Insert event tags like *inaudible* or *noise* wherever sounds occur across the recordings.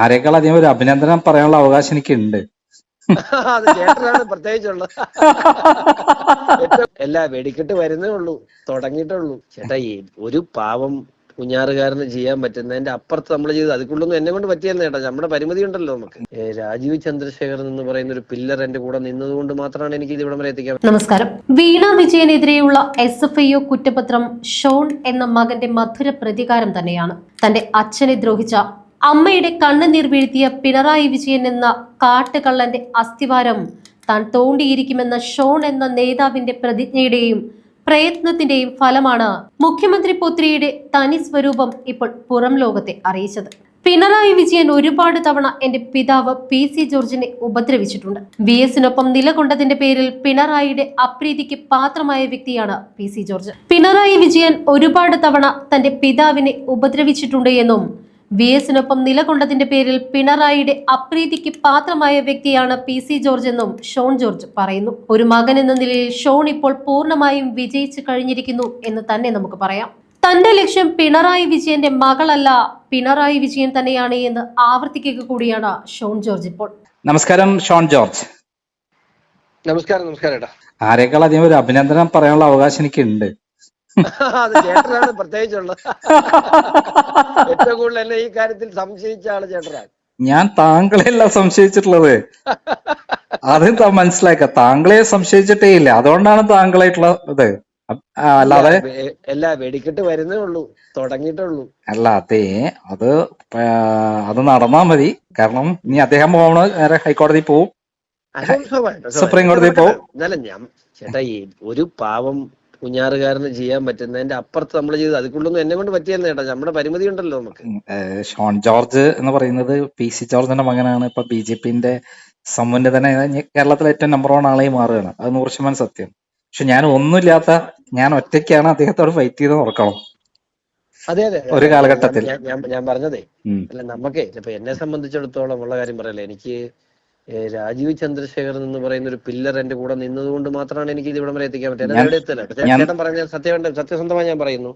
ആരെക്കാൾ അധികം ഒരു അഭിനന്ദനം പറയാനുള്ള അവകാശം എനിക്കുണ്ട്. അത് ചേട്ടനാണ് പ്രത്യേകിച്ചുള്ളത്. എല്ലാ അല്ല വെടിക്കെട്ട് വരുന്നേ ഉള്ളൂ തുടങ്ങിയിട്ടുള്ളൂ ചേട്ടാ ഒരു പാവം കുഞ്ഞാറുകാരന് ചെയ്യാൻ പറ്റുന്നതിന്റെ അപ്പുറത്ത് നമ്മൾ ചെയ്ത് അതിക്കുള്ളൊന്നും എന്നെ കൊണ്ട് പറ്റിയെന്ന് ചേട്ടാ. നമ്മുടെ പരിമിതി ഉണ്ടല്ലോ നമുക്ക്. രാജീവ് ചന്ദ്രശേഖരൻ എന്ന് പറയുന്ന ഒരു പില്ലർ എന്റെ കൂടെ നിന്നതുകൊണ്ട് മാത്രമാണ് എനിക്ക് ഇത് ഇവിടം വരെ എത്തിക്കാൻ നമസ്കാരം. വീണ വിജയനെതിരെയുള്ള എസ് എഫ് ഐ ഒ കുറ്റപത്രം ഷോൺ എന്ന മകന്റെ മധുര പ്രതികാരം തന്നെയാണ്. തന്റെ അച്ഛനെ ദ്രോഹിച്ച അമ്മയുടെ കണ്ണുനീർ വീഴ്ത്തിയ പിണറായി വിജയൻ എന്ന കാട്ടുകള്ളന്റെ അസ്ഥിവാരം താൻ തോണ്ടിയിരിക്കുമെന്ന ഷോൺ എന്ന നേതാവിന്റെ പ്രതിജ്ഞയുടെയും പ്രയത്നത്തിന്റെയും ഫലമാണ് മുഖ്യമന്ത്രി പുത്രിയുടെ തനി സ്വരൂപം ഇപ്പോൾ പുറം ലോകത്തെ അറിയിച്ചത്. പിണറായി വിജയൻ ഒരുപാട് തവണ എന്റെ പിതാവ് പി സി ജോർജിനെ ഉപദ്രവിച്ചിട്ടുണ്ട്. വി എസിനൊപ്പം നിലകൊണ്ടതിന്റെ പേരിൽ പിണറായിയുടെ അപ്രീതിക്ക് പാത്രമായ വ്യക്തിയാണ് P C George. Pinarayi Vijayan ഒരുപാട് തവണ തന്റെ പിതാവിനെ ഉപദ്രവിച്ചിട്ടുണ്ട് എന്നും വി എസിനൊപ്പം നിലകൊണ്ടതിന്റെ പേരിൽ പിണറായിയുടെ അപ്രീതിക്ക് പാത്രമായ വ്യക്തിയാണ് പി സി ജോർജ് എന്നും ഷോൺ ജോർജ് പറയുന്നു. ഒരു മകൻ എന്ന നിലയിൽ ഷോൺ ഇപ്പോൾ പൂർണമായും വിജയിച്ചു കഴിഞ്ഞിരിക്കുന്നു എന്ന് തന്നെ നമുക്ക് പറയാം. തന്റെ ലക്ഷ്യം പിണറായി വിജയന്റെ മകളല്ല പിണറായി വിജയൻ തന്നെയാണ് എന്ന് ആവർത്തിക്കുക കൂടിയാണ് ഷോൺ ജോർജ് ഇപ്പോൾ. നമസ്കാരം ഷോൺ ജോർജ്. നമസ്കാരം നമസ്കാരം ആരെക്കാൾ അധികം ഒരു അഭിനന്ദനം പറയാനുള്ള അവകാശം എനിക്കുണ്ട്. അത് ചേട്ടനാണ് പ്രത്യേകിച്ചുള്ളത്. ഏറ്റവും കൂടുതൽ എന്നെ ഈ കാര്യത്തിൽ സംശയിച്ച ആൾ ചേട്ടനാണ്. ഞാൻ താങ്കളെയല്ല സംശയിച്ചിട്ടുള്ളത്. അത് മനസ്സിലാക്ക. താങ്കളെ സംശയിച്ചിട്ടേ ഇല്ല. അതുകൊണ്ടാണ് താങ്കളായിട്ടുള്ള ഇത്. അല്ലാതെ എല്ലാ വെടിക്കെട്ട് വരുന്നേ ഉള്ളൂ. തുടങ്ങിയിട്ടുള്ളൂ അല്ല അതേ അത് അത് നടന്നാ മതി. കാരണം ഇനി അദ്ദേഹം പോകണ നേരെ ഹൈക്കോടതി പോവും. സുപ്രീം കോടതി. പോവും. ഞാൻ ചേട്ടാ ഒരു പാവം കുഞ്ഞാറുകാരന് ചെയ്യാൻ പറ്റുന്നതിന്റെ അപ്പുറത്ത് നമ്മൾ ചെയ്ത് അതിക്കുള്ളൊന്നും എന്നെ കൊണ്ട് പറ്റിയെന്ന് ചേട്ടാ. നമ്മുടെ പരിമിതി ഉണ്ടല്ലോ നമുക്ക്. ഷോൺ ജോർജ് എന്ന് പറയുന്നത് പി സി ജോർജിന്റെ മകനാണ്. ഇപ്പൊ ബി ജെ പിന്റെ സമുന്നതനെ കേരളത്തിലെ ഏറ്റവും നമ്പർ വൺ ആളായി മാറുകയാണ്. അത് നൂറ് ശതമാനം സത്യം. പക്ഷെ ഞാൻ ഒന്നുമില്ലാത്ത ഞാൻ ഒറ്റയ്ക്കാണ് അദ്ദേഹത്തോട് ഫൈറ്റ് ചെയ്ത് ഓർക്കണം. അതെ അതെ. ഒരു കാലഘട്ടത്തിൽ. ഞാൻ- പറഞ്ഞതേ. അല്ല നമുക്കേ ഇപ്പൊ എന്നെ സംബന്ധിച്ചിടത്തോളം ഉള്ള കാര്യം പറയല്ലേ. എനിക്ക് രാജീവ് ചന്ദ്രശേഖർ എന്ന് പറയുന്ന ഒരു പില്ലർ എന്റെ കൂടെ നിന്നതുകൊണ്ട് മാത്രമാണ് എനിക്ക് ഇത് ഇവിടം വരെ എത്തിക്കാൻ പറ്റുന്നത് ചേട്ടൻ പറഞ്ഞ സത്യം സത്യസന്ധമായി ഞാൻ പറയുന്നു.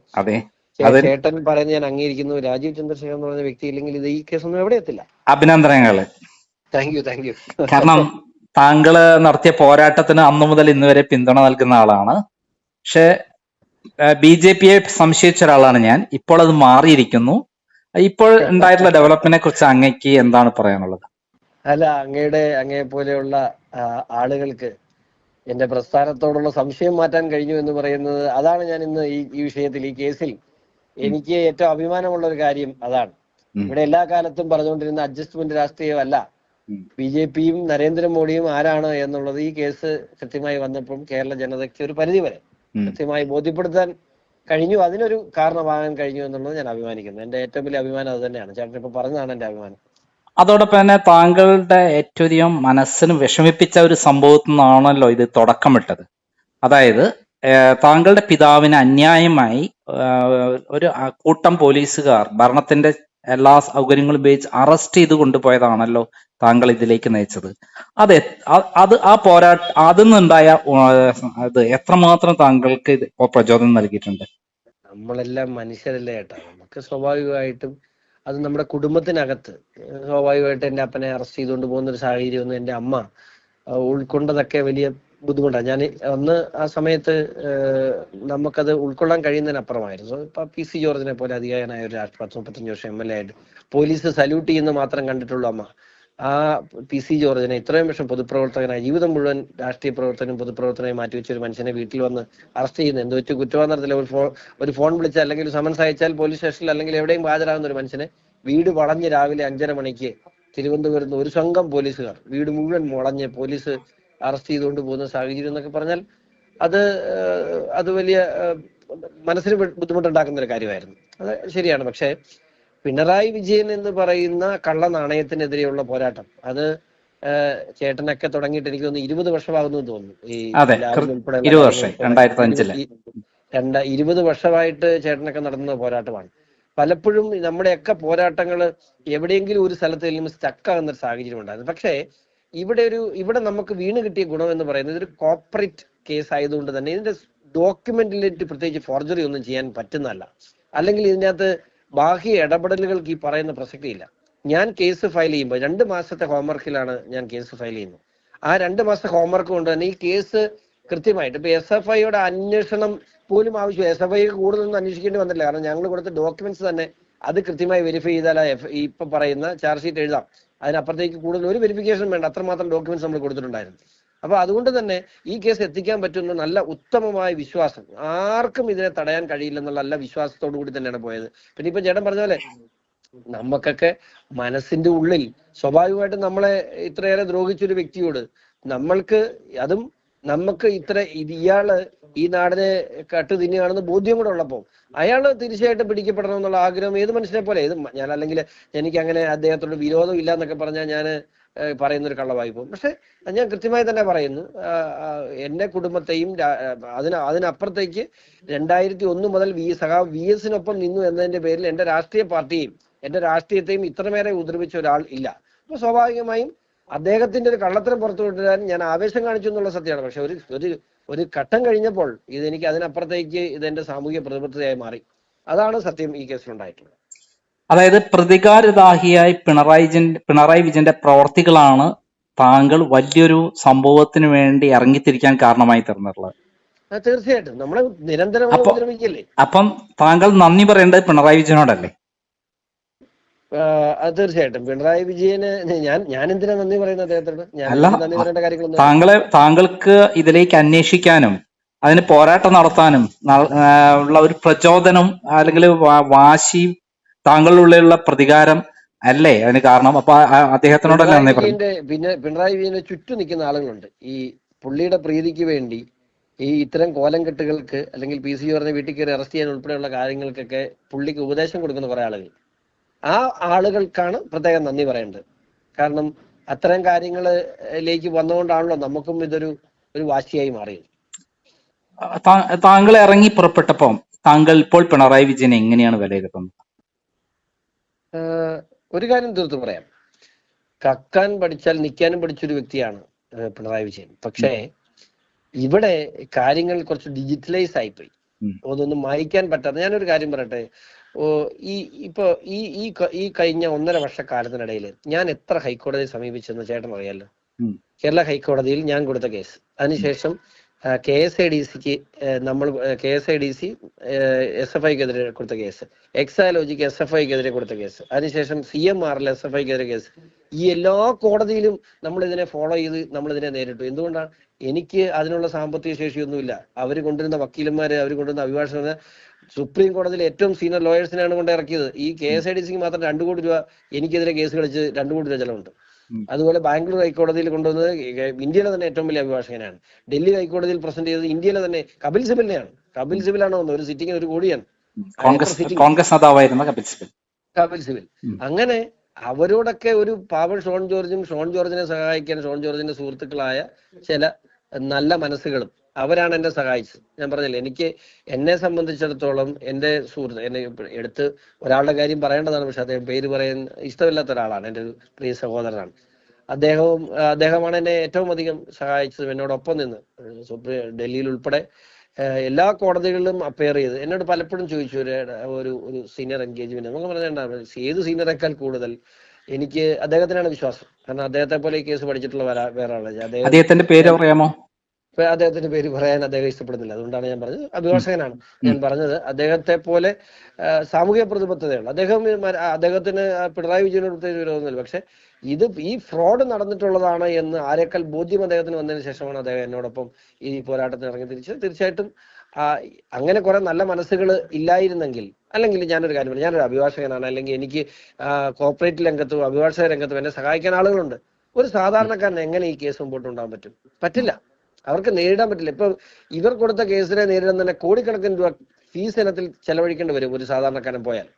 ചേട്ടൻ പറയുന്നത് ഞാൻ അംഗീകരിക്കുന്നു. രാജീവ് ചന്ദ്രശേഖർ എന്ന് പറയുന്ന വ്യക്തി ഇല്ലെങ്കിൽ ഇത് ഈ കേസൊന്നും എവിടെ എത്തില്ല. അഭിനന്ദനങ്ങൾ. താങ്ക് യു താങ്ക് യു കാരണം താങ്കൾ നടത്തിയ പോരാട്ടത്തിന് അന്നു മുതൽ ഇന്ന് വരെ പിന്തുണ നൽകുന്ന ആളാണ്. പക്ഷെ ബി ജെ പിയെ സംശയിച്ച ഒരാളാണ് ഞാൻ. ഇപ്പോൾ അത് മാറിയിരിക്കുന്നു. ഇപ്പോൾ *laughs* ഉണ്ടായിട്ടുള്ള ഡെവലപ്മെന്റിനെ കുറിച്ച് അങ്ങയ്ക്ക് എന്താണ് പറയാനുള്ളത്? അല്ല അങ്ങയുടെ അങ്ങയെ പോലെയുള്ള ആളുകൾക്ക് എന്റെ പ്രസ്ഥാനത്തോടുള്ള സംശയം മാറ്റാൻ കഴിഞ്ഞു എന്ന് പറയുന്നത് അതാണ് ഞാൻ ഇന്ന് ഈ ഈ വിഷയത്തിൽ ഈ കേസിൽ എനിക്ക് ഏറ്റവും അഭിമാനമുള്ള ഒരു കാര്യം അതാണ്. ഇവിടെ എല്ലാ കാലത്തും പറഞ്ഞുകൊണ്ടിരുന്ന അഡ്ജസ്റ്റ്മെന്റ് രാഷ്ട്രീയമല്ല. ബി ജെ പിയും നരേന്ദ്രമോദിയും ആരാണ് എന്നുള്ളത് ഈ കേസ് കൃത്യമായി വന്നപ്പോൾ കേരള ജനതയ്ക്ക് ഒരു പരിധി വരെ. കൃത്യമായി ബോധ്യപ്പെടുത്താൻ കഴിഞ്ഞു. അതിനൊരു കാരണമാകാൻ കഴിഞ്ഞു എന്നുള്ളത് ഞാൻ അഭിമാനിക്കുന്നു. എന്റെ ഏറ്റവും വലിയ അഭിമാനം അത് തന്നെയാണ്. ചേട്ടൻ ഇപ്പൊ പറഞ്ഞതാണ് എന്റെ അഭിമാനം. അതോടൊപ്പം തന്നെ താങ്കളുടെ ഏറ്റവും അധികം മനസ്സിന് വിഷമിപ്പിച്ച ഒരു സംഭവത്തിൽ നിന്നാണല്ലോ ഇത് തുടക്കമിട്ടത്. അതായത് താങ്കളുടെ പിതാവിന് അന്യായമായി ഒരു കൂട്ടം പോലീസുകാർ ഭരണത്തിന്റെ എല്ലാ സൗകര്യങ്ങളും ഉപയോഗിച്ച് അറസ്റ്റ് ചെയ്ത് കൊണ്ടുപോയതാണല്ലോ താങ്കൾ ഇതിലേക്ക് നയിച്ചത്. അത് അത് ആ പോരാട്ട അതിൽ നിന്നുണ്ടായ ഇത് എത്രമാത്രം താങ്കൾക്ക് പ്രചോദനം നൽകിയിട്ടുണ്ട്? നമ്മളെല്ലാം മനുഷ്യരല്ലേ ഏട്ടാ. നമുക്ക് സ്വാഭാവികമായിട്ടും അത് നമ്മുടെ കുടുംബത്തിനകത്ത് സ്വാഭാവികമായിട്ട് എന്റെ അപ്പനെ അറസ്റ്റ് ചെയ്തുകൊണ്ട് പോകുന്ന ഒരു സാഹചര്യം ഒന്നും എന്റെ അമ്മ ഉൾക്കൊണ്ടതൊക്കെ വലിയ ബുദ്ധിമുട്ടാണ്. ഞാൻ അന്ന് ആ സമയത്ത് നമുക്കത് ഉൾക്കൊള്ളാൻ കഴിയുന്നതിനപ്പുറമായിരുന്നു. ഇപ്പൊ പി സി ജോർജിനെ പോലെ അധികാരനായ ഒരു രാഷ്ട്രപതി പത്ത് മുപ്പത്തഞ്ച് വർഷം എം എൽ എ ആയിട്ട് പോലീസ് സല്യൂട്ട് ചെയ്യുന്ന മാത്രം കണ്ടിട്ടുള്ളൂ അമ്മ. ആ പി സി ജോർജിനെ ഇത്രയും വർഷം പൊതുപ്രവർത്തകനായി ജീവിതം മുഴുവൻ രാഷ്ട്രീയ പ്രവർത്തനം പൊതുപ്രവർത്തനമായി മാറ്റിവെച്ച ഒരു മനുഷ്യനെ വീട്ടിൽ വന്ന് അറസ്റ്റ് ചെയ്യുന്നത് എന്ത് വെച്ച് കുറ്റവാന്നത്തില്ല ഒരു ഫോൺ ഒരു ഫോൺ വിളിച്ചാൽ അല്ലെങ്കിൽ സമൻസ് അയച്ചാൽ പോലീസ് സ്റ്റേഷനിൽ അല്ലെങ്കിൽ എവിടെയും ഹാജരാകുന്ന ഒരു മനുഷ്യനെ വീട് വളഞ്ഞ് രാവിലെ അഞ്ചര മണിക്ക് തിരുവനന്തപുരത്ത് ഒരു സംഘം പോലീസുകാർ വീട് മുഴുവൻ മുളഞ്ഞ് പോലീസ് അറസ്റ്റ് ചെയ്തുകൊണ്ട് പോകുന്ന സാഹചര്യം എന്നൊക്കെ പറഞ്ഞാൽ അത് അത് വലിയ മനസ്സിന് ബുദ്ധിമുട്ടുണ്ടാക്കുന്ന ഒരു കാര്യമായിരുന്നു. അത് ശരിയാണ്. പക്ഷേ പിണറായി വിജയൻ എന്ന് പറയുന്ന കള്ള നാണയത്തിനെതിരെയുള്ള പോരാട്ടം. അത് ചേട്ടനൊക്കെ തുടങ്ങിയിട്ട് എനിക്ക് തോന്നുന്നു ഇരുപത് വർഷമാകുന്നു തോന്നുന്നു. ഈ രണ്ട ഇരുപത് വർഷമായിട്ട് ചേട്ടനൊക്കെ നടന്ന പോരാട്ടമാണ്. പലപ്പോഴും നമ്മുടെയൊക്കെ പോരാട്ടങ്ങൾ എവിടെയെങ്കിലും ഒരു സ്ഥലത്ത് ചെല്ലുമ്പോൾ സ്റ്റക്കാകുന്ന ഒരു സാഹചര്യം ഉണ്ടായിരുന്നു. പക്ഷേ ഇവിടെ ഒരു ഇവിടെ നമുക്ക് വീണ് കിട്ടിയ ഗുണം എന്ന് പറയുന്നത് ഒരു കോപ്പറേറ്റ് കേസ് ആയതുകൊണ്ട് തന്നെ ഇതിന്റെ ഡോക്യുമെന്റിലേക്ക് പ്രത്യേകിച്ച് ഫോർജറി ഒന്നും ചെയ്യാൻ പറ്റുന്നതല്ല. അല്ലെങ്കിൽ ഇതിനകത്ത് ബാഹ്യ ഇടപെടലുകൾക്ക് ഈ പറയുന്ന പ്രസക്തിയില്ല. ഞാൻ കേസ് ഫയൽ ചെയ്യുമ്പോൾ രണ്ട് മാസത്തെ ഹോംവർക്കിലാണ് ഞാൻ കേസ് ഫയൽ ചെയ്യുന്നത്. ആ രണ്ട് മാസത്തെ ഹോംവർക്ക് കൊണ്ട് തന്നെ ഈ കേസ് കൃത്യമായിട്ട് ഇപ്പൊ എസ് എഫ് ഐയുടെ അന്വേഷണം പോലും ആവശ്യം എസ് എഫ് ഐ കൂടുതലൊന്നും അന്വേഷിക്കേണ്ടി വന്നില്ല. കാരണം ഞങ്ങൾ കൊടുത്ത ഡോക്യുമെന്റ്സ് തന്നെ അത് കൃത്യമായി വെരിഫൈ ചെയ്താൽ ഇപ്പൊ പറയുന്ന ചാർജ് ഷീറ്റ് എഴുതാം. അതിനപ്പുറത്തേക്ക് കൂടുതൽ ഒരു വെരിഫിക്കേഷൻ വേണ്ട. അത്രമാത്രം ഡോക്യുമെന്റ്സ് നമ്മൾ കൊടുത്തിട്ടുണ്ടായിരുന്നു. അപ്പൊ അതുകൊണ്ട് തന്നെ ഈ കേസ് എത്തിക്കാൻ പറ്റുന്ന നല്ല ഉത്തമമായ വിശ്വാസം. ആർക്കും ഇതിനെ തടയാൻ കഴിയില്ലെന്നുള്ള നല്ല വിശ്വാസത്തോടു കൂടി തന്നെയാണ് പോയത്. പിന്നെ ഇപ്പൊ ചേട്ടൻ പറഞ്ഞ പോലെ നമുക്കൊക്കെ മനസ്സിന്റെ ഉള്ളിൽ സ്വാഭാവികമായിട്ടും നമ്മളെ ഇത്രയേറെ ദ്രോഹിച്ചൊരു വ്യക്തിയോട് നമ്മൾക്ക് അതും നമുക്ക് ഇത്ര ഇത് ഇയാൾ ഈ നാടിനെ കട്ട് തിന്നുകയാണെന്ന് ബോധ്യം കൂടെ ഉള്ളപ്പോൾ അയാൾ തീർച്ചയായിട്ടും പിടിക്കപ്പെടണം എന്നുള്ള ആഗ്രഹം ഏത് മനുഷ്യനെ പോലെ ഏത് ഞാൻ അല്ലെങ്കിൽ എനിക്ക് അങ്ങനെ അദ്ദേഹത്തോട് വിരോധം ഇല്ല എന്നൊക്കെ പറഞ്ഞാൽ ഞാൻ പറയുന്ന ഒരു കള്ളവായി പോകും. പക്ഷെ ഞാൻ കൃത്യമായി തന്നെ പറയുന്നു. എന്റെ കുടുംബത്തെയും അതിന് അതിനപ്പുറത്തേക്ക് രണ്ടായിരത്തി ഒന്ന് മുതൽ വി സഖാ വി എസിനൊപ്പം നിന്നു എന്നതിന്റെ പേരിൽ എന്റെ രാഷ്ട്രീയ പാർട്ടിയും എന്റെ രാഷ്ട്രീയത്തെയും ഇത്രമേറെ ഉപദ്രവിച്ച ഒരാൾ ഇല്ല. അപ്പൊ സ്വാഭാവികമായും അദ്ദേഹത്തിന്റെ ഒരു കള്ളത്തരം പുറത്തു കൊണ്ടുവരാൻ ഞാൻ ആവേശം കാണിച്ചു എന്നുള്ള സത്യമാണ്. പക്ഷെ ഒരു ഒരു ഒരു ഘട്ടം കഴിഞ്ഞപ്പോൾ ഇതെനിക്ക് അതിനപ്പുറത്തേക്ക് ഇതെന്റെ സാമൂഹിക പ്രതിബദ്ധതയായി മാറി. അതാണ് സത്യം ഈ കേസിലുണ്ടായിട്ടുള്ളത്. അതായത് പ്രതികാരദാഹിയായി പിണറായി വിജയൻ പിണറായി വിജയന്റെ പ്രവർത്തികളാണ് താങ്കൾ വലിയൊരു സംഭവത്തിന് വേണ്ടി ഇറങ്ങിത്തിരിക്കാൻ കാരണമായി തീർന്നിട്ടുള്ളത്. തീർച്ചയായിട്ടും. നമ്മളെ നിരന്തരം അപ്പൊ- താങ്കൾ നന്ദി പറയേണ്ടത് പിണറായി വിജയനോടല്ലേ? അത് തീർച്ചയായിട്ടും. പിണറായി വിജയന് ഞാൻ ഞാൻ എന്തിനാ നന്ദി പറയുന്നത് അദ്ദേഹത്തോട്? നന്ദി പറയേണ്ട കാര്യങ്ങളൊന്നും താങ്കളെ താങ്കൾക്ക് ഇതിലേക്ക് അന്വേഷിക്കാനും അതിന് പോരാട്ടം നടത്താനും ഉള്ള ഒരു പ്രചോദനം അല്ലെങ്കിൽ വാശി താങ്കളുള്ളിലുള്ള പ്രതികാരം അല്ലേ? അതിന് കാരണം അപ്പൊ അദ്ദേഹത്തിനോടല്ലേ നന്ദി പിന്നെ പിണറായി വിജയന്റെ ചുറ്റും നിൽക്കുന്ന ആളുകളുണ്ട്. ഈ പുള്ളിയുടെ പ്രീതിക്ക് വേണ്ടി ഈ ഇത്തരം കോലം കെട്ടുകൾക്ക് അല്ലെങ്കിൽ പി സി പറഞ്ഞ വീട്ടിൽ കയറി അറസ്റ്റ് ചെയ്യാൻ ഉൾപ്പെടെയുള്ള കാര്യങ്ങൾക്കൊക്കെ പുള്ളിക്ക് ഉപദേശം കൊടുക്കുന്ന കുറെ ആളുകൾ. ആ ആളുകൾക്കാണ് പ്രത്യേകം നന്ദി പറയേണ്ടത്. കാരണം അത്തരം കാര്യങ്ങളിലേക്ക് വന്നുകൊണ്ടാണല്ലോ നമുക്കും ഇതൊരു ഒരു വാശിയായി മാറിയത്. താങ്കൾ ഇറങ്ങി പുറപ്പെട്ടപ്പം താങ്കൾ ഇപ്പോൾ പിണറായി വിജയനെ എങ്ങനെയാണ് വിലയിരുത്തുന്നത്? ഒരു കാര്യം തീർത്ത് പറയാം. കക്കാൻ പഠിച്ചാൽ നിൽക്കാനും പഠിച്ചൊരു വ്യക്തിയാണ് പിണറായി വിജയൻ. പക്ഷേ ഇവിടെ കാര്യങ്ങൾ കുറച്ച് ഡിജിറ്റലൈസ് ആയിപ്പോയി. അതൊന്നും മായ്ക്കാൻ പറ്റാത്ത ഞാനൊരു കാര്യം പറയട്ടെ. ഓ ഈ ഇപ്പൊ ഈ ഈ ഈ കഴിഞ്ഞ ഒന്നര വർഷക്കാലത്തിനിടയിൽ ഞാൻ എത്ര ഹൈക്കോടതിയെ സമീപിച്ചെന്ന് ചേട്ടൻ അറിയാലോ കേരള ഹൈക്കോടതിയിൽ ഞാൻ കൊടുത്ത കേസ്. അതിനുശേഷം കെ എസ് ഐ ഡി സിക്ക് നമ്മൾ K S I D C S F ഐക്കെതിരെ കൊടുത്ത കേസ്. എക്സാലോജിക്ക് എസ് എഫ് ഐക്കെതിരെ കൊടുത്ത കേസ്. അതിനുശേഷം സി എം ആറിൽ എസ് എഫ് ഐക്കെതിരെ കേസ്. ഈ എല്ലാ കോടതിയിലും നമ്മൾ ഇതിനെ ഫോളോ ചെയ്ത് നമ്മൾ ഇതിനെ നേരിട്ടു. എന്തുകൊണ്ടാണ്? എനിക്ക് അതിനുള്ള സാമ്പത്തിക ശേഷിയൊന്നുമില്ല. അവർ കൊണ്ടുവരുന്ന വക്കീലന്മാർ അവർ കൊണ്ടുവരുന്ന അഭിഭാഷകർ സുപ്രീം കോടതിയിലെ ഏറ്റവും സീനിയർ ലോയേഴ്സിനാണ് കൊണ്ട് ഇറക്കിയത്. ഈ കെ എസ് ഐ ഡി സിക്ക് മാത്രം രണ്ടു കോടി രൂപ എനിക്കെതിരെ കേസ് കളിച്ച് രണ്ടു കോടി രൂപ ചെലവുണ്ട്. അതുപോലെ ബാംഗ്ലൂർ ഹൈക്കോടതിയിൽ കൊണ്ടുവന്നത് ഇന്ത്യയിലെ തന്നെ ഏറ്റവും വലിയ അഭിഭാഷകനാണ്. ഡൽഹി ഹൈക്കോടതിയിൽ പ്രസന്റ് ചെയ്തത് ഇന്ത്യയിലെ തന്നെ കപിൽ സിബലിനെയാണ്. കപിൽ സിബിലാണ് വന്നത്. ഒരു സിറ്റിങ്ങിന് ഒരു കോടിയാണ്. കോൺഗ്രസ് കോൺഗ്രസ് നേതാവായിരുന്ന കപിൽ സിബിൽ. കപിൽ സിബിൽ. അങ്ങനെ അവരോടൊക്കെ ഒരു പാവൽ ഷോൺ ജോർജും ഷോൺ ജോർജിനെ സഹായിക്കാൻ ഷോൺ ജോർജിന്റെ സുഹൃത്തുക്കളായ ചില നല്ല മനസ്സുകളും അവരാണ് എന്നെ സഹായിച്ചത്. ഞാൻ പറഞ്ഞില്ലേ എനിക്ക് എന്നെ സംബന്ധിച്ചിടത്തോളം എന്റെ സുഹൃത്ത് എന്നെ എടുത്ത് ഒരാളുടെ കാര്യം പറയേണ്ടതാണ് പക്ഷെ അദ്ദേഹം പേര് പറയാൻ ഇഷ്ടമില്ലാത്ത ഒരാളാണ് എന്റെ ഒരു പ്രിയ സഹോദരനാണ്. അദ്ദേഹവും അദ്ദേഹമാണ് എന്നെ ഏറ്റവും അധികം സഹായിച്ചത് എന്നോടൊപ്പം നിന്ന്. സുപ്രീം ഡൽഹിയിൽ ഉൾപ്പെടെ എല്ലാ കോടതികളിലും അപ്പയർ ചെയ്ത്. എന്നോട് പലപ്പോഴും ചോദിച്ചു ഒരു ഒരു സീനിയർ എൻഗേജ്മെന്റ് നമുക്ക് പറഞ്ഞാൽ ഏത് സീനിയറേക്കാൾ കൂടുതൽ എനിക്ക് അദ്ദേഹത്തിനാണ് വിശ്വാസം. കാരണം അദ്ദേഹത്തെ പോലെ ഈ കേസ് പഠിച്ചിട്ടുള്ള വേറെ ആളാണ് അദ്ദേഹം അദ്ദേഹത്തിന്റെ പേര് പറയാമോ അദ്ദേഹത്തിന്റെ പേര് പറയാൻ അദ്ദേഹം ഇഷ്ടപ്പെടുന്നില്ല. അതുകൊണ്ടാണ് ഞാൻ പറഞ്ഞത്. അഭിഭാഷകനാണ് ഞാൻ പറഞ്ഞത്. അദ്ദേഹത്തെ പോലെ സാമൂഹിക പ്രതിബദ്ധതയുള്ള അദ്ദേഹം അദ്ദേഹത്തിന് പിണറായി വിജയനോട് പ്രത്യേകിച്ച് വിരോധമൊന്നുമില്ല. പക്ഷെ ഇത് ഈ ഫ്രോഡ് നടന്നിട്ടുള്ളതാണ് എന്ന് ആരെക്കാൾ ബോധ്യം അദ്ദേഹത്തിന് വന്നതിന് ശേഷമാണ് അദ്ദേഹം എന്നോടൊപ്പം ഈ പോരാട്ടത്തിന് ഇറങ്ങി തിരിച്ചത്. തീർച്ചയായിട്ടും അങ്ങനെ കുറെ നല്ല മനസ്സുകൾ ഇല്ലായിരുന്നെങ്കിൽ അല്ലെങ്കിൽ ഞാനൊരു കാര്യം പറഞ്ഞു ഞാനൊരു അഭിഭാഷകനാണ്. അല്ലെങ്കിൽ എനിക്ക് കോർപ്പറേറ്റ് രംഗത്തും അഭിഭാഷക രംഗത്തും എന്നെ സഹായിക്കാൻ ആളുകളുണ്ട്. ഒരു സാധാരണക്കാരൻ എങ്ങനെ ഈ കേസ് മുമ്പോട്ട് കൊണ്ടുപോകാൻ പറ്റും? പറ്റില്ല. അവർക്ക് നേരിടാൻ പറ്റില്ല. ഇപ്പൊ ഇവർ കൊടുത്ത കേസിനെ നേരിടാൻ തന്നെ കോടിക്കണക്കിന് രൂപ ഫീസ് ഇനത്തിൽ ചെലവഴിക്കേണ്ടി വരും ഒരു സാധാരണക്കാരൻ പോയാൽ.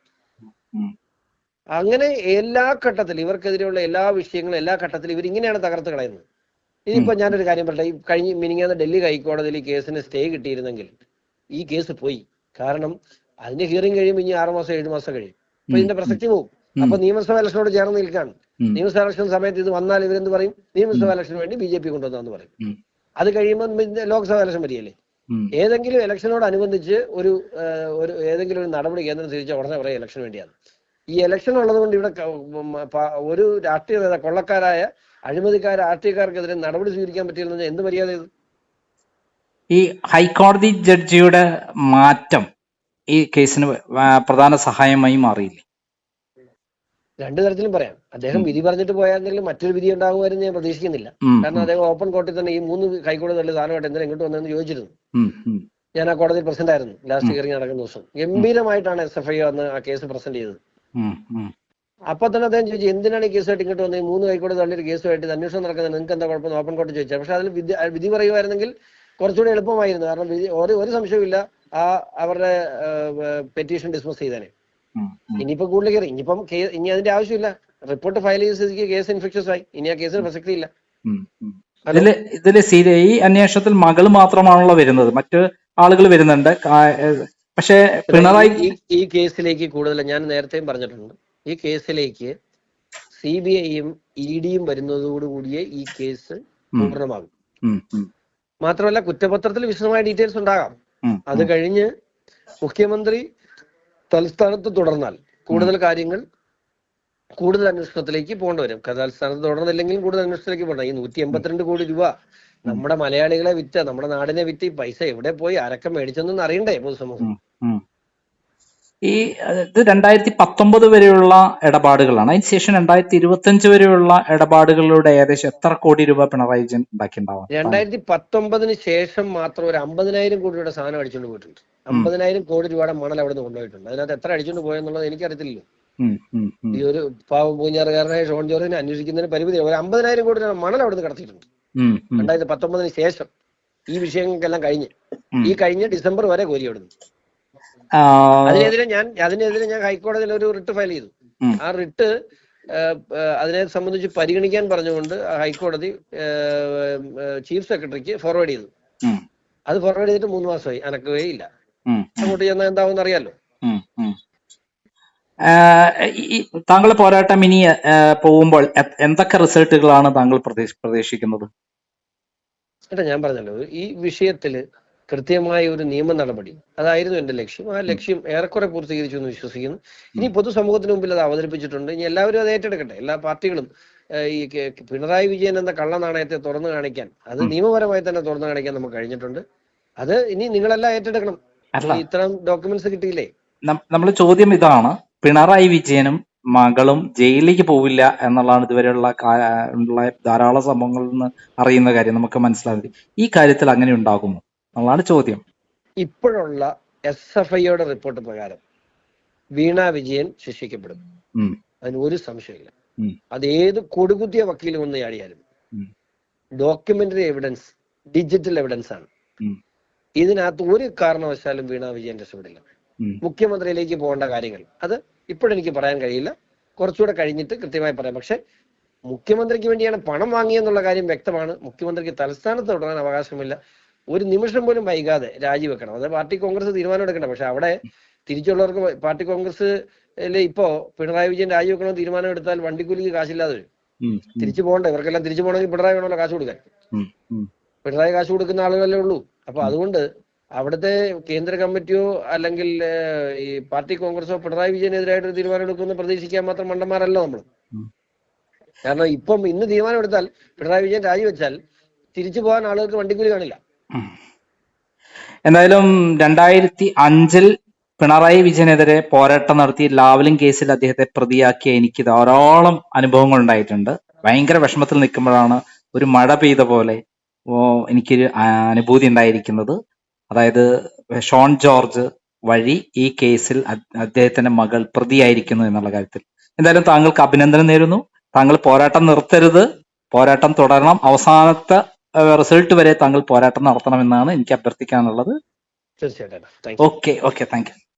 അങ്ങനെ എല്ലാ ഘട്ടത്തിലും ഇവർക്കെതിരെയുള്ള എല്ലാ വിഷയങ്ങളും എല്ലാ ഘട്ടത്തിലും ഇവർ ഇങ്ങനെയാണ് തകർത്ത് കളയുന്നത്. ഇനിയിപ്പോ ഞാനൊരു കാര്യം പറയട്ടെ. ഈ കഴിഞ്ഞ മിനിങ്ങാന്ന് ഡൽഹി ഹൈക്കോടതിയിൽ ഈ കേസിന് സ്റ്റേ കിട്ടിയിരുന്നെങ്കിൽ ഈ കേസ് പോയി. കാരണം അതിന്റെ ഹിയറിംഗ് കഴിയുമ്പോൾ ഇനി ആറു മാസം ഏഴു മാസം കഴിയും. അപ്പൊ ഇതിന്റെ പ്രസക്തി പോകും. അപ്പൊ നിയമസഭ ഇലക്ഷനോട് ചേർന്ന് നിൽക്കാണ് നിയമസഭാ ഇലക്ഷൻ സമയത്ത് ഇത് വന്നാൽ ഇവരെന്ത് പറയും? നിയമസഭ ഇലക്ഷന് വേണ്ടി ബി ജെ പി കൊണ്ടുവന്നു പറയും. അത് കഴിയുമ്പോൾ പിന്നെ ലോക്സഭ ഇലക്ഷൻ വരികയല്ലേ? ഏതെങ്കിലും ഇലക്ഷനോടനുബന്ധിച്ച് ഒരു ഒരു ഏതെങ്കിലും ഒരു നടപടി കേന്ദ്രം തിരിച്ച ഉടനെ പറയും ഇലക്ഷൻ വേണ്ടിയാണ് ഈ ഇലക്ഷൻ ഉള്ളത് കൊണ്ട് ഇവിടെ ഒരു രാഷ്ട്രീയ നേതാ കൊള്ളക്കാരായ അഴിമതിക്കാർ രാഷ്ട്രീയക്കാർക്കെതിരെ നടപടി സ്വീകരിക്കാൻ പറ്റില്ലെന്ന് പറഞ്ഞാൽ എന്ത് മര്യാദ ചെയ്തു ഈ ഹൈക്കോടതി ജഡ്ജിയുടെ മാറ്റം ഈ കേസിന് പ്രധാന സഹായമായി മാറിയില്ലേ? രണ്ടു തരത്തിലും പറയാം. അദ്ദേഹം വിധി പറഞ്ഞിട്ട് പോയായിരുന്നെങ്കിൽ മറ്റൊരു വിധി ഉണ്ടാകുമായിരുന്നു ഞാൻ പ്രതീക്ഷിക്കുന്നില്ല. കാരണം അദ്ദേഹം ഓപ്പൺ കോർട്ടിൽ തന്നെ ഈ മൂന്ന് ഹൈക്കോടതി നല്ല സാധനമായിട്ട് എന്തിനാ ഇങ്ങോട്ട് വന്നതെന്ന് ചോദിച്ചിരുന്നു. ഞാൻ ആ കോടതിയിൽ പ്രസന്റ് ആയിരുന്നു. ലാസ്റ്റ്. ഹിയറിംഗ് നടക്കുന്ന ദിവസം. ഗംഭീരമായിട്ടാണ് എസ് എഫ് ഐ വന്ന് ആ കേസ് പ്രസന്റ് ചെയ്തത്. അപ്പൊ തന്നെ അദ്ദേഹം ചോദിച്ചു എന്തിനാണ് ഈ കേസുമായിട്ട് ഇങ്ങോട്ട് വന്നത്? മൂന്ന് ഹൈക്കോടതി തള്ളിയൊരു കേസുമായിട്ട് അന്വേഷണം നടക്കുന്നത് നിങ്ങൾക്ക് എന്താ കുഴപ്പം ഓപ്പൺ കോർട്ട് ചോദിച്ചത് പക്ഷെ അതിൽ വിധി വിധി പറയുമായിരുന്നെങ്കിൽ കുറച്ചുകൂടി എളുപ്പമായിരുന്നു. കാരണം ഒരു ഒരു സംശയവുമില്ല. ആ അവരുടെ പെറ്റീഷൻ ഡിസ്മസ് ചെയ്തേനെ. ഇനിയിപ്പോ കൂടുതൽ കയറി ഇനിയിപ്പം ഇനി അതിന്റെ ആവശ്യമില്ല. റിപ്പോർട്ട് ഫയൽ ചെയ്ത സ്ഥിതിക്ക് കേസ് ഇൻഫെക്ഷസ് ആയി. ഇനി ആ കേസിന് പ്രസക്തി ഇല്ല. ഇതിൽ ഇതിൽ ഈ അന്വേഷണത്തിൽ മകൾ മാത്രമാണല്ലോ വരുന്നത്. മറ്റ് ആളുകൾ വരുന്നുണ്ട്. പക്ഷേ പിണറായി ഈ കേസിലേക്ക് കൂടുതൽ ഞാൻ നേരത്തെയും പറഞ്ഞിട്ടുണ്ട്. ഈ കേസിലേക്ക് സി ബി ഐയും ഇ ഡിയും വരുന്നതോടുകൂടിയേ ഈ കേസ് പൂർണമാകും. മാത്രമല്ല കുറ്റപത്രത്തിൽ വിശദമായ ഡീറ്റെയിൽസ് ഉണ്ടാകാം. അത് കഴിഞ്ഞ് മുഖ്യമന്ത്രി തലസ്ഥാനത്ത് തുടർന്നാൽ കൂടുതൽ കാര്യങ്ങൾ കൂടുതൽ അന്വേഷണത്തിലേക്ക് പോകേണ്ടി വരും. തലസ്ഥാനത്ത് തുടർന്നില്ലെങ്കിലും കൂടുതൽ അന്വേഷണത്തിലേക്ക് പോകണം ഈ നൂറ്റി എൺപത്തിരണ്ട് കോടി രൂപ നമ്മുടെ മലയാളികളെ വിറ്റ നമ്മുടെ നാടിനെ വിറ്റ് ഈ പൈസ എവിടെ പോയി? ആരൊക്കെ മേടിച്ചെന്നൊന്നും അറിയണ്ടേ പൊതുസമൂഹം. ഈ ഇത് രണ്ടായിരത്തി പത്തൊമ്പത് വരെയുള്ള ഇടപാടുകളാണ്. അതിനുശേഷം രണ്ടായിരത്തി ഇരുപത്തി അഞ്ച് വരെയുള്ള ഇടപാടുകളിലൂടെ ഏകദേശം എത്ര കോടി രൂപ പിണറായി വിജയൻ രണ്ടായിരത്തി പത്തൊമ്പതിന് ശേഷം മാത്രം ഒരു അമ്പതിനായിരം കോടി രൂപയുടെ സാധനം അടിച്ചുകൊണ്ട് പോയിട്ടുണ്ട്. അമ്പതിനായിരം കോടി രൂപയുടെ മണൽ അവിടെ നിന്ന് കൊണ്ടുപോയിട്ടുണ്ട്. അതിനകത്ത് എത്ര അടിച്ചുകൊണ്ട് പോയെന്നുള്ളത് എനിക്കറിയത്തില്ലല്ലോ. ഈ ഒരു പാവം പൂഞ്ഞാറുകാരനായ ഷോൺ ജോർജിനെ അന്വേഷിക്കുന്നതിന് പരിമിതി ഒരു അമ്പതിനായിരം കോടി രൂപ മണൽ അവിടെ നിന്ന് കടത്തിയിട്ടുണ്ട് രണ്ടായിരത്തി പത്തൊമ്പതിന് ശേഷം ഈ വിഷയങ്ങൾക്കെല്ലാം കഴിഞ്ഞ്. ഈ കഴിഞ്ഞ ഡിസംബർ വരെ കോരി അവിടുന്ന്. അതിനെതിരെ ഞാൻ അതിനെതിരെ ഞാൻ ഹൈക്കോടതിയിൽ ഒരു റിട്ട് ഫയൽ ചെയ്തു. ആ റിട്ട് അതിനെ സംബന്ധിച്ച് പരിഗണിക്കാൻ പറഞ്ഞുകൊണ്ട് ഹൈക്കോടതി ചീഫ് സെക്രട്ടറിക്ക് ഫോർവേഡ് ചെയ്തു. അത് ഫോർവേഡ് ചെയ്തിട്ട് മൂന്ന് മാസമായി അനക്കുകയില്ല. അങ്ങോട്ട് ചെന്നാൽ എന്താവും അറിയാലോ? താങ്കളുടെ പോരാട്ടം ഇനി പോകുമ്പോൾ എന്തൊക്കെ റിസൾട്ടുകളാണ് താങ്കൾ പ്രതീക്ഷ- പ്രതീക്ഷിക്കുന്നത്? അല്ല ഞാൻ പറഞ്ഞല്ലോ ഈ വിഷയത്തിൽ കൃത്യമായ ഒരു നിയമ നടപടി. അതായിരുന്നു എന്റെ ലക്ഷ്യം. ആ ലക്ഷ്യം ഏറെക്കുറെ പൂർത്തീകരിച്ചു എന്ന് വിശ്വസിക്കുന്നു. ഇനി പൊതുസമൂഹത്തിന് മുമ്പിൽ അത് അവതരിപ്പിച്ചിട്ടുണ്ട്. ഇനി എല്ലാവരും അത് ഏറ്റെടുക്കട്ടെ. എല്ലാ പാർട്ടികളും ഈ പിണറായി വിജയൻ എന്ന കള്ള നാണയത്തെ തുറന്നു കാണിക്കാൻ അത് നിയമപരമായി തന്നെ തുറന്നു കാണിക്കാൻ നമുക്ക് കഴിഞ്ഞിട്ടുണ്ട്. അത് ഇനി നിങ്ങളെല്ലാം ഏറ്റെടുക്കണം. ഇത്തരം ഡോക്യുമെന്റ്സ് കിട്ടിയില്ലേ? നമ്മൾ ചോദ്യം ഇതാണ്. പിണറായി വിജയനും മകളും ജയിലിലേക്ക് പോവില്ല എന്നുള്ളതാണ് ഇതുവരെയുള്ള ഉള്ള ധാരാളം സംഭവങ്ങളിൽ നിന്ന് അറിയുന്ന കാര്യം. നമുക്ക് മനസ്സിലാവില്ല ഈ കാര്യത്തിൽ അങ്ങനെ ഉണ്ടാകുമോ എന്നുള്ളതാണ് ചോദ്യം. ഇപ്പോഴുള്ള എസ് എഫ് ഐയുടെ റിപ്പോർട്ട് പ്രകാരം വീണ വിജയൻ ശിക്ഷിക്കപ്പെടും. അതിന് ഒരു സംശയമില്ല അത് ഏത് കൊടുകുത്തിയ വക്കീലും ഒന്ന് ചാടിയാലും ഡോക്യുമെന്ററി എവിഡൻസ് ഡിജിറ്റൽ എവിഡൻസ് ആണ്. ഇതിനകത്ത് ഒരു കാരണവശാലും വീണ വിജയൻ രക്ഷപ്പെടില്ല. മുഖ്യമന്ത്രിയിലേക്ക് പോകേണ്ട കാര്യങ്ങൾ. അത് ഇപ്പോഴെനിക്ക് പറയാൻ കഴിയില്ല. കുറച്ചുകൂടെ കഴിഞ്ഞിട്ട് കൃത്യമായി പറയാം. പക്ഷെ മുഖ്യമന്ത്രിക്ക് വേണ്ടിയാണ് പണം വാങ്ങിയെന്നുള്ള കാര്യം വ്യക്തമാണ്. മുഖ്യമന്ത്രിക്ക് തലസ്ഥാനത്ത് തുടരാൻ അവകാശമില്ല. ഒരു നിമിഷം പോലും വൈകാതെ രാജിവെക്കണം. അത് പാർട്ടി കോൺഗ്രസ് തീരുമാനം എടുക്കണം പക്ഷെ അവിടെ തിരിച്ചുള്ളവർക്ക് പാർട്ടി കോൺഗ്രസ് ഇപ്പോ പിണറായി വിജയൻ രാജിവെക്കണമെന്ന് തീരുമാനം എടുത്താൽ വണ്ടിക്കൂലിക്ക് കാശില്ലാതെ വരും. തിരിച്ചു പോകണ്ടേ. ഇവർക്കെല്ലാം തിരിച്ചു പോകണമെങ്കിൽ പിണറായി വേണമല്ലോ കാശ് കൊടുക്കാൻ. പിണറായി കാശ് കൊടുക്കുന്ന ആളുകളല്ലേ ഉള്ളൂ. അപ്പൊ അതുകൊണ്ട് അവിടുത്തെ കേന്ദ്ര കമ്മിറ്റിയോ അല്ലെങ്കിൽ ഈ പാർട്ടി കോൺഗ്രസോ പിണറായി വിജയനെതിരായിട്ട് ഒരു തീരുമാനം എടുക്കുമെന്ന് പ്രതീക്ഷിക്കാൻ മാത്രം മണ്ടന്മാരല്ല നമ്മൾ കാരണം ഇപ്പം ഇന്ന് തീരുമാനം എടുത്താൽ പിണറായി വിജയൻ രാജിവെച്ചാൽ തിരിച്ചു പോകാൻ ആളുകൾക്ക് വണ്ടിക്കൂലി കാണില്ല. എന്തായാലും രണ്ടായിരത്തി അഞ്ചിൽ പിണറായി വിജയനെതിരെ പോരാട്ടം നടത്തി ലാവലിംഗ് കേസിൽ അദ്ദേഹത്തെ പ്രതിയാക്കിയ എനിക്ക് ധാരാളം അനുഭവങ്ങൾ ഉണ്ടായിട്ടുണ്ട്. ഭയങ്കര വിഷമത്തിൽ നിൽക്കുമ്പോഴാണ് ഒരു മഴ പെയ്ത പോലെ എനിക്കൊരു അനുഭൂതി ഉണ്ടായിരിക്കുന്നത്. അതായത് ഷോൺ ജോർജ് വഴി ഈ കേസിൽ അദ്ദേഹത്തിന്റെ മകൾ പ്രതിയായിരിക്കുന്നു എന്നുള്ള കാര്യത്തിൽ. എന്തായാലും താങ്കൾക്ക് അഭിനന്ദനം നേരുന്നു. താങ്കൾ പോരാട്ടം നിർത്തരുത്. പോരാട്ടം തുടരണം. അവസാനത്തെ റിസൾട്ട് വരെ താങ്കൾ പോരാട്ടം നടത്തണം എന്നാണ് എനിക്ക് അഭ്യർത്ഥിക്കാനുള്ളത്. തീർച്ചയായിട്ടും. Okay okay. Thank you.